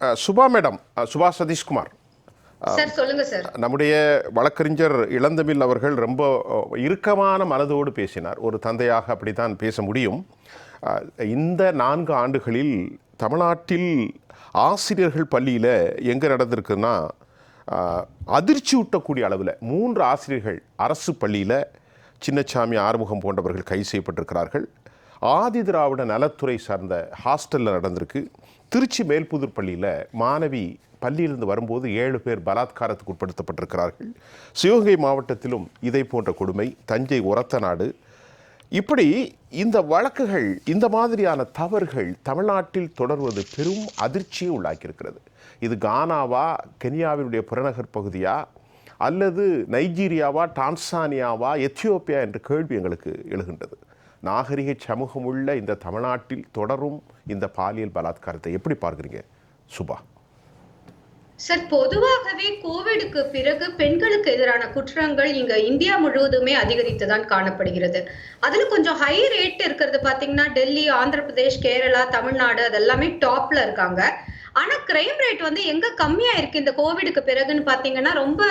Subha madam Subha Satishkumar. நம்முடைய வழக்கறிஞர் இளந்தமிழ் அவர்கள் ரொம்ப இறுக்கமான மனதோடு பேசினார். ஒரு தந்தையாக அப்படித்தான் பேச முடியும். இந்த நான்கு ஆண்டுகளில் தமிழ்நாட்டில் ஆசிரியர்கள் பள்ளியில் எங்கே நடந்திருக்குன்னா அதிர்ச்சி ஊட்டக்கூடிய அளவில் மூன்று ஆசிரியர்கள் அரசு பள்ளியில் சின்னசாமி ஆறுமுகம் போன்றவர்கள் கைது செய்யப்பட்டிருக்கிறார்கள். ஆதி திராவிட நலத்துறை சார்ந்த ஹாஸ்டலில் நடந்திருக்கு. திருச்சி மேல்புதூர் பள்ளியில் மாணவி பள்ளியிலிருந்து வரும்போது ஏழு பேர் பலாத்காரத்துக்கு உட்படுத்தப்பட்டிருக்கிறார்கள். சிவகங்கை மாவட்டத்திலும் இதை போன்ற கொடுமை தஞ்சை உரத்த நாடு. இப்படி இந்த வழக்குகள் இந்த மாதிரியான தவறுகள் தமிழ்நாட்டில் தொடர்வது பெரும் அதிர்ச்சியை உள்ளாக்கியிருக்கிறது. இது கானாவா கென்யாவினுடைய புறநகர் பகுதியா அல்லது நைஜீரியாவா டான்சானியாவா எத்தியோப்பியா என்ற கேள்வி எங்களுக்கு எழுகின்றது. நாகரிக சமூகம் உள்ள இந்த தமிழ்நாட்டில் தொடரும் இந்த பாலியல் பலாத்காரத்தை எப்படி பார்க்குறீங்க சுபா? சார் பொதுவாகவே கோவிடுக்கு பிறகு பெண்களுக்கு எதிரான குற்றங்கள் இங்க இந்தியா முழுவதுமே அதிகரித்து தான் காணப்படுகிறது. அதுல கொஞ்சம் ஹை ரேட் இருக்கிறது பாத்தீங்கன்னா டெல்லி ஆந்திர பிரதேஷ் கேரளா தமிழ்நாடு அதெல்லாமே டாப்ல இருக்காங்க. ஆனா கிரைம் ரேட் வந்து எங்க கம்மியா இருக்கு இந்த கோவிடுக்கு பிறகுன்னு பாத்தீங்கன்னா ரொம்ப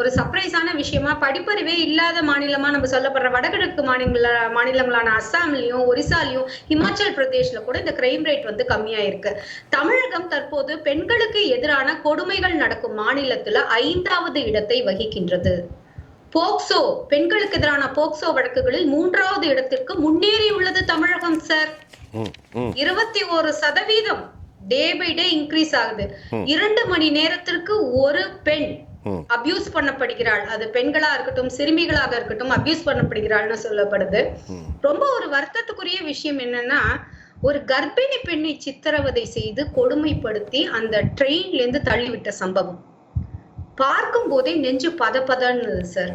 ஒரு சர்ப்ரைஸான விஷயமா படிப்பறிவே இல்லாத மாநிலமா நம்ம சொல்லப்படுற வடகிழக்கு மாநில மாநிலங்களான அஸ்ஸாம்லயும் ஒரிசாலையும் ஹிமாச்சல் பிரதேஷ்ல கூட இந்த கிரைம் ரேட் வந்து கம்மியா இருக்கு. தமிழகம் தற்போது பெண்களுக்கு எதிரான கொடுமைகள் நடக்கும் மாநிலத்துல ஐந்தாவது இடத்தை வகிக்கின்றது. போக்சோ பெண்களுக்கு எதிரான போக்சோ வழக்குகளில் மூன்றாவது இடத்திற்கு முன்னேறி உள்ளது தமிழகம் சார் இருபத்தி ஒரு சதவீதம். டே பை டே இன்க்ரீஸ் ஆகுது. இரண்டு மணி நேரத்திற்கு ஒரு பெண். அபியூஸ் பண்ணப்படுகிறாள். அது பெண்களா இருக்கட்டும் சிறுமிகளாக இருக்கட்டும் அபியூஸ் பண்ணப்படுகிறாள்னு சொல்லப்படுது. ரொம்ப ஒரு வருத்தத்துக்குரிய விஷயம் என்னன்னா ஒரு கர்ப்பிணி பெண்ணை சித்திரவதை செய்து கொடுமைப்படுத்தி அந்த ட்ரெயின்ல இருந்து தள்ளிவிட்ட சம்பவம். பார்க்கும் போதே நெஞ்சு பத பதன்னு சார்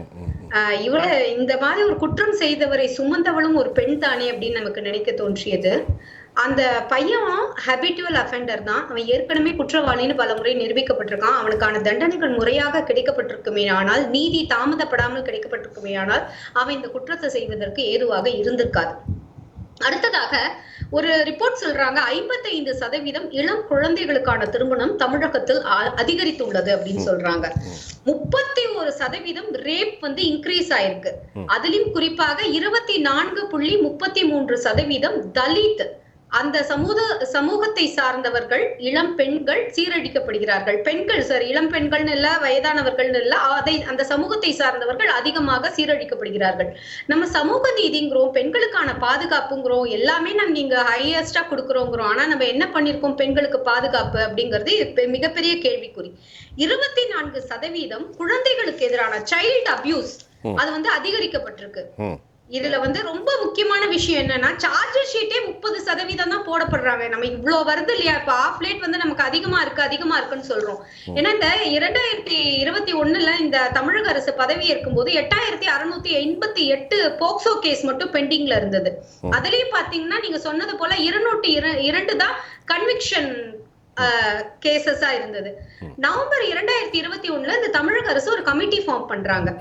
இவள இந்த மாதிரி ஒரு குற்றம் செய்தவரை சுமந்தவளும் ஒரு பெண் தானே அப்படின்னு நமக்கு நினைக்க தோன்றியது. அந்த பையன் ஹபிட்டுவல் அஃபெண்டர் தான். அவன் ஏற்கனவே குற்றவாளின்னு பல முறை நிரூபிக்கப்பட்டிருக்கான். அவனுக்கான தண்டனைகள் முறையாக கிடைக்கப்பட்டிருக்குமே ஆனால் நீதி தாமதப்படாமல் கிடைக்கப்பட்டிருக்குமே ஆனால் அவன் இந்த குற்றத்தை செய்வதற்கு ஏதுவாக இருந்திருக்காது. அடுத்ததாக ஒரு ரிப்போர்ட் சொல்றாங்க ஐம்பத்தைந்து சதவீதம் இளம் குழந்தைகளுக்கான திருமணம் தமிழகத்தில் அதிகரித்துள்ளது அப்படின்னு சொல்றாங்க. முப்பத்தி ஒரு சதவீதம் ரேப் வந்து இன்க்ரீஸ் ஆயிருக்கு. அதிலும் குறிப்பாக இருபத்தி நான்கு புள்ளி முப்பத்தி மூன்று சதவீதம் தலித் அந்த சமூக சமூகத்தை சார்ந்தவர்கள் இளம் பெண்கள் சீரழிக்கப்படுகிறார்கள். பெண்கள் சார் இளம் பெண்கள்னு இல்ல வயதானவர்கள்னு இல்ல அதை அந்த சமூகத்தை சார்ந்தவர்கள் அதிகமாக சீரழிக்கப்படுகிறார்கள். நம்ம சமூக நீதிங்கிறோம் பெண்களுக்கான பாதுகாப்புங்கிறோம் எல்லாமே நம்ம இங்க ஹையஸ்டா கொடுக்குறோங்கிறோம். ஆனா நம்ம என்ன பண்ணிருக்கோம் பெண்களுக்கு பாதுகாப்பு அப்படிங்கிறது மிகப்பெரிய கேள்விக்குறி. இருபத்தி நான்கு சதவீதம் குழந்தைகளுக்கு எதிரான சைல்டு அபியூஸ் அது வந்து அதிகரிக்கப்பட்டிருக்கு. இதுல வந்து ரொம்ப முக்கியமான விஷயம் என்னன்னா சார்ஜர் ஷீட்டே முப்பது சதவீதம் தான் போடப்படுறாங்க. நம்ம இவ்ளோ வருது இல்லையா? இப்ப ஆஃப் லேட் வந்து நமக்கு அதிகமா இருக்கு அதிகமா இருக்குன்னு சொல்றோம். ஏன்னா இந்த இரண்டாயிரத்தி இருபத்தி ஒண்ணுல இந்த தமிழக அரசு பதவி ஏற்கும் போது எட்டாயிரத்தி அறுநூத்தி எண்பத்தி எட்டு போக்சோ கேஸ் மட்டும் பெண்டிங்ல இருந்தது. அதுலயும் பாத்தீங்கன்னா நீங்க சொன்னது போல இருநூற்றி இர- இரண்டு தான் கன்விக்ஷன் கேசஸா இருந்தது. நவம்பர் இரண்டாயிரத்தி இருபத்தி ஒண்ணுல இந்த தமிழக அரசு ஒரு கமிட்டி ஃபார்ம் பண்றாங்க.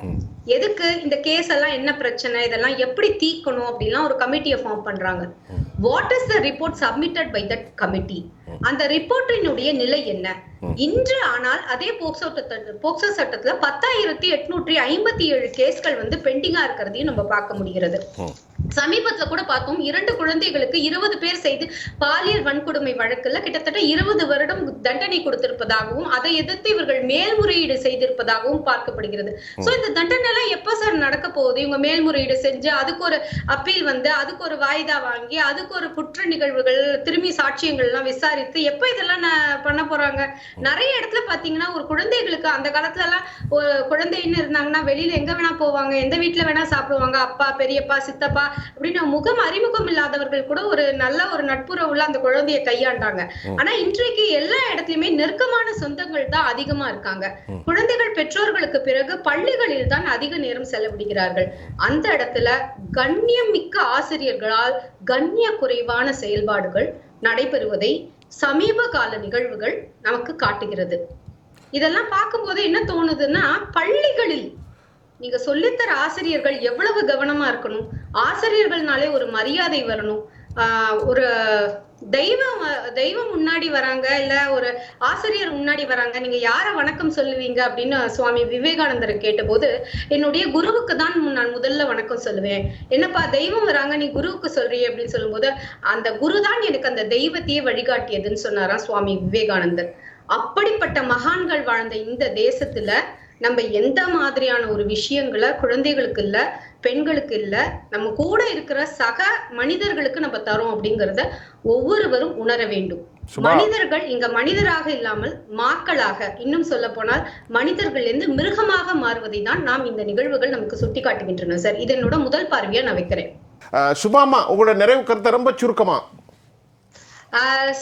எதுக்கு இந்த கேஸ் எல்லாம் என்ன பிரச்சனை? இதெல்லாம் எப்படி தீர்க்கணும் அப்படிலாம் ஒரு கமிட்டியை ஃபார்ம் பண்றாங்க. What is the report submitted by that committee அந்த ரிப்போர்ட்டினுடைய நிலை என்ன? இன்று ஆனால் அதே போக்சோ போக்சோ சட்டத்துல பத்தாயிரத்தி எட்நூற்றி ஐம்பத்தி ஏழு கேஸ்கள் வந்து பெண்டிங்கா இருக்கிறதையும் நம்ம பார்க்க முடிகிறது. சமீபத்துல கூட பார்த்தோம் இரண்டு குழந்தைகளுக்கு இருபது பேர் செய்து பாலியல் வன்கொடுமை வழக்குல கிட்டத்தட்ட இருபது வருடம் தண்டனை கொடுத்திருப்பதாகவும் அதை எதிர்த்து இவர்கள் மேல்முறையீடு செய்திருப்பதாகவும் பார்க்கப்படுகிறது. சோ இந்த தண்டனை எல்லாம் எப்ப சார் நடக்க போகுது? இவங்க மேல்முறையீடு செஞ்சு அதுக்கு ஒரு அப்பீல் வந்து அதுக்கு ஒரு வாய்தா வாங்கி அதுக்கு ஒரு குற்ற நிகழ்வுகள் திரும்பி சாட்சியங்கள் எல்லாம் விசாரித்து எப்ப இதெல்லாம் பண்ண போறாங்க? நிறைய இடத்துல பாத்தீங்கன்னா ஒரு குழந்தைகளுக்கு அந்த காலத்துல எல்லாம் ஒரு குழந்தைன்னு இருந்தாங்கன்னா வெளியில எங்க வேணா போவாங்க எந்த வீட்ல வேணா சாப்பிடுவாங்க அப்பா பெரியப்பா சித்தப்பா அப்படின்னு முகம் அறிமுகம் இல்லாதவர்கள் கூட ஒரு நல்ல ஒரு நட்புறவுல அந்த குழந்தையை கையாண்டாங்க. ஆனா இன்றைக்கு எல்லா இடத்துலயுமே நெருக்கமான சொந்தங்கள் தான் அதிகமா இருக்காங்க. குழந்தைகள் பெற்றோர்களுக்கு பிறகு பள்ளிகளில் தான் அதிக நேரம் செலவிடுகிறார்கள். அந்த இடத்துல கண்ணியம் மிக்க ஆசிரியர்களால் கண்ணிய குறைவான செயல்பாடுகள் நடைபெறுவதை சமீப கால நிகழ்வுகள் நமக்கு காட்டுகிறது. இதெல்லாம் பார்க்கும்போது என்ன தோணுதுன்னா பள்ளிகளில் நீங்க சொல்லித்தர ஆசிரியர்கள் எவ்வளவு கவனமா இருக்கணும்? ஆசிரியர்கள்னாலே ஒரு மரியாதை வரணும். ஆஹ் ஒரு தெய்வம் தெய்வம் முன்னாடி வராங்க இல்ல ஒரு ஆசிரியர் முன்னாடி வராங்க நீங்க யார வணக்கம் சொல்லுவீங்க அப்படின்னு சுவாமி விவேகானந்தர் கேட்டபோது என்னுடைய குருவுக்கு தான் நான் முதல்ல வணக்கம் சொல்லுவேன். என்னப்பா தெய்வம் வராங்க நீ குருவுக்கு சொல்றீ? அப்படின்னு சொல்லும்போது அந்த குரு தான் எனக்கு அந்த தெய்வத்தையே வழிகாட்டியதுன்னு சொன்னாராம் சுவாமி விவேகானந்தர். அப்படிப்பட்ட மகான்கள் வாழ்ந்த இந்த தேசத்துல நம்ம எந்த மாதிரியான ஒரு விஷயங்களை குழந்தைகளுக்கு இல்ல பெண்களுக்கு இல்ல நம்ம கூட இருக்கிற சக மனிதர்களுக்கு நம்ம தரோம் அப்படிங்கறத ஒவ்வொருவரும் உணர வேண்டும். மனிதர்கள் இங்க மனிதராக இல்லாமல் மாக்களாக இன்னும் சொல்ல போனால் மனிதர்கள் இருந்து மிருகமாக மாறுவதை தான் நாம் இந்த நிகழ்வுகள் நமக்கு சுட்டி காட்டுகின்றன சார். இது என்னோட முதல் பார்வையா நான் வைக்கிறேன். சுபாமா உங்களோட நிறைவு கருத்தை ரொம்ப சுருக்கமா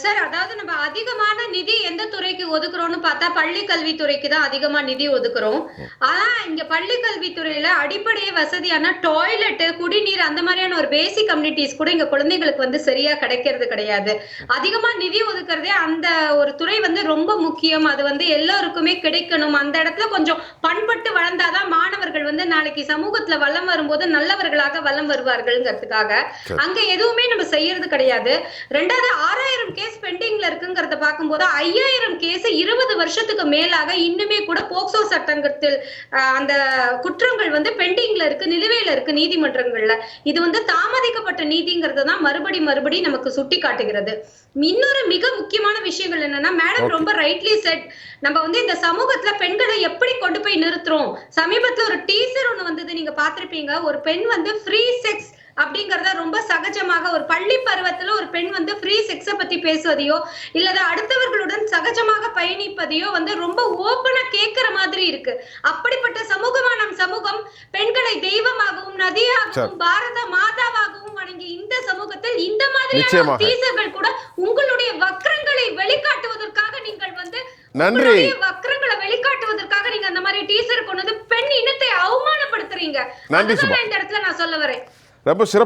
சார் அதாவது நம்ம அதிகமான நிதி எந்த துறைக்கு ஒதுக்குறோம்னு பார்த்தா பள்ளி கல்வித்துறைக்கு தான் அதிகமா நிதி ஒதுக்குறோம். ஆனா இங்க பள்ளி கல்வித்துறையில அடிப்படை வசதியான டாய்லெட் குடிநீர் அந்த மாதிரியான ஒரு பேசிக் கம்யூனிட்டிஸ் கூட இங்க குழந்தைகளுக்கு வந்து சரியா கிடைக்கிறது கிடையாது. அதிகமா நிதி ஒதுக்குறதே அந்த ஒரு துறை வந்து ரொம்ப முக்கியம். அது வந்து எல்லாருக்குமே கிடைக்கணும். அந்த இடத்துல கொஞ்சம் பண்பட்டு வளர்ந்தாதான் மாணவர்கள் வந்து நாளைக்கு சமூகத்துல வளம் வரும்போது நல்லவர்களாக வளம் வருவார்கள்ங்கிறதுக்காக. அங்க எதுவுமே நம்ம செய்யறது கிடையாது. ரெண்டாவது ஆறாயிரம் கேஸ் பெண்டிங்ல இருக்குங்கிறத பார்க்கும்போது ஐயாயிரம் கேஸ் இருபது வருஷத்துக்கு மேலாக இன்னுமே கூட போக்சோ சட்டங்கத்தில் அந்த குற்றங்கள் வந்து பெண்டிங்ல இருக்கு நிலுவையில இருக்கு நீதிமன்றங்கள்ல. இது வந்து தாமதிக்கப்பட்ட நீதிங்கிறது தான் மறுபடி மறுபடி நமக்கு சுட்டி காட்டுகிறது இன்னொரு மிக முக்கியமான விஷயங்கள் என்னன்னா மேடம். ரொம்ப ரைட்லி செட் நம்ம வந்து இந்த சமூகத்துல பெண்களை எப்படி கொண்டு போய் நிறுத்துறோம்? சமீபத்துல ஒரு டீசர் ஒண்ணு வந்தது நீங்க பார்த்திருப்பீங்க. ஒரு பெண் வந்து ஃப்ரீ செக்ஸ் அப்படிங்கறத ரொம்ப சகஜமாக ஒரு பள்ளி பருவத்துல ஒரு பெண் வந்து ஃப்ரீ செக்ஸ பத்தி பேசுவதையோ இல்லது அடுத்தவர்களுடன் சகஜமாக பயணிப்பதையோ வந்து ரொம்ப ஓப்பனா கேட்கிற மாதிரி இருக்கு. அப்படிப்பட்ட சமூகமா நம் சமூகம் பெண்களை தெய்வமாகவும் நதியாகவும் பாரத மாதாவாகவும் வணங்கி இந்த சமூகத்தில் இந்த மாதிரியான. டீசர்கள் கூட உங்களுடைய வக்ரங்களை வெளிக்காட்டுவதற்காக நீங்கள் வந்து நன்றி. உங்களுடைய வக்ரங்களை வெளிக்காட்டுவதற்காக நீங்க அந்த மாதிரி டீசர் கொண்டு வந்து பெண் இனத்தை அவமானப்படுத்துறீங்க. நன்றி அதுதான் சுபா. நான் இந்த இடத்துல நான் சொல்ல வரேன் ரொம்ப சிறப்பு